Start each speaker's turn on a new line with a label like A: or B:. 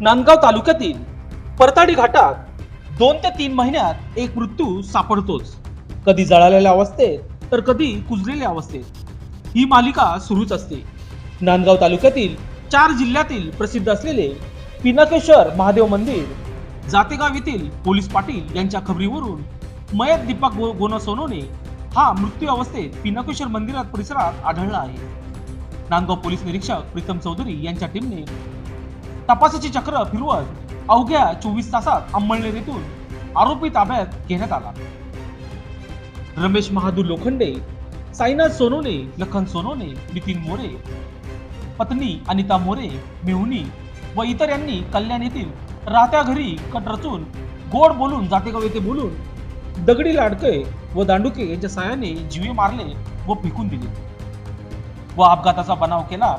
A: नांदगाव तालुक्यातील परताडी घाटात दोन ते तीन महिन्यात एक मृत्यू सापडतोच. कधी जळालेल्या अवस्थेत तर कधी कुजलेल्या अवस्थेत. ही मालिका सुरूच असते. नांदगाव तालुक्यातील चार जिल्ह्यातील प्रसिद्ध असलेले पिनाकेश्वर महादेव मंदिर जातेगाव येथील पोलीस पाटील यांच्या खबरीवरून मयत दीपक गो गोना सोनोने हा मृत्यू अवस्थेत पिनाकेश्वर मंदिरात परिसरात आढळला आहे. नांदगाव पोलीस निरीक्षक प्रीतम चौधरी यांच्या टीमने तपासाची चक्र फिरवत अवघ्या चोवीस तासात अंमळनेर येथून आरोपी ताब्यात घेण्यात आला. रमेश महादूर लोखंडे साईनाथ सोनोने लखन सोनोने नितीन मोरे पत्नी अनिता मोरे मेहुनी व इतर यांनी कल्याण येथील राहत्या घरी कट रचून गोड बोलून जातेगाव येथे बोलून दगडी लाडके व दांडुके यांच्या सहाय्याने जीवे मारले व फेकून दिले. व अपघाताचा बनाव केला